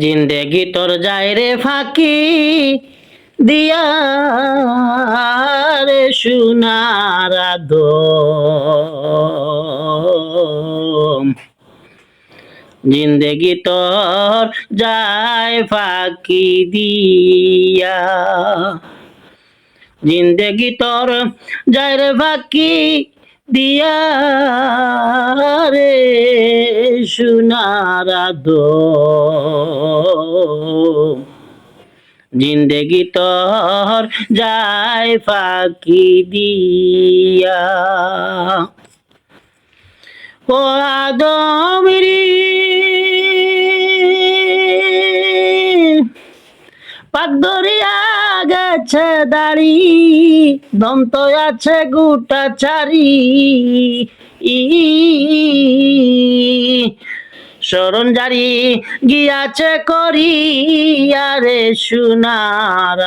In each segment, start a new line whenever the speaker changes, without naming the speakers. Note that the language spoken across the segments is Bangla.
জিন্দেগি তোর যায় রে ফাঁকি দিয়া রে সোনার জিন্দেগি তোর যায় ফাঁকি দিয়া। জিন্দেগি তোর যায় রে ফাঁকি দিয়া রে দো জিন্দেগি তোর যায় ফাঁকি দিয়া। ও আদমরি পাক দরিয়া গেছে দাড়ি, দন্ত আছে গুটা চারি। শরণ জারি গিয়াছে করি, আরে সোনার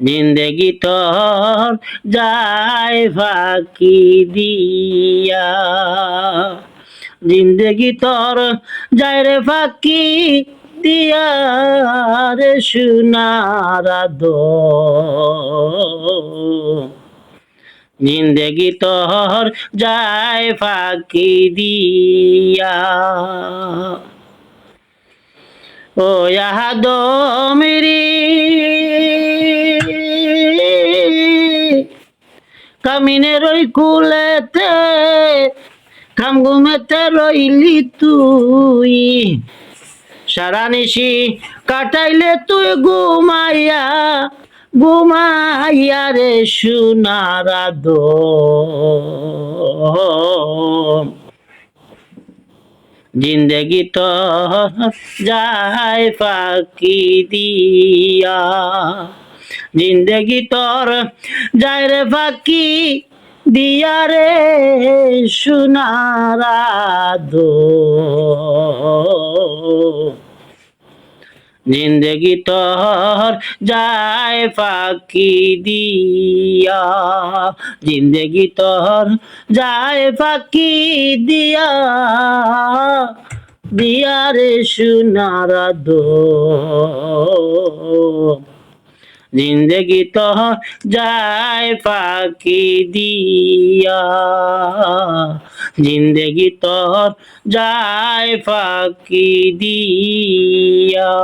জিন্দেগি তোর যায় ফাঁকি দিয়া। জিন্দেগি তোর যায় রে ফাঁকি দিয়া রে সোনার আদম জিন্দেগি তোর যায় ফাঁকি দিয়া। ও ইয়াদো মেরি, কামিনের ওই কুলেতে রইলি তুই। সারা কাটাইলে তুই ঘুমাইয়া ঘুমাইয়া রে সোনার আদম জিন্দেগি তো যায় ফাঁকি দিয়া। জিন্দেগি তোর যায় রে ফাঁকি দিয়া রে সোনার জিন্দেগি তোর যায় ফাঁকি দিয়া। জিন্দেগি তোর যায় ফাঁকি দিয়া। দিয়া রে সোনার আদম জিন্দেগি তো যায় ফাঁকি দিয়া। জিন্দগি তো যায় ফাঁকি দিয়া।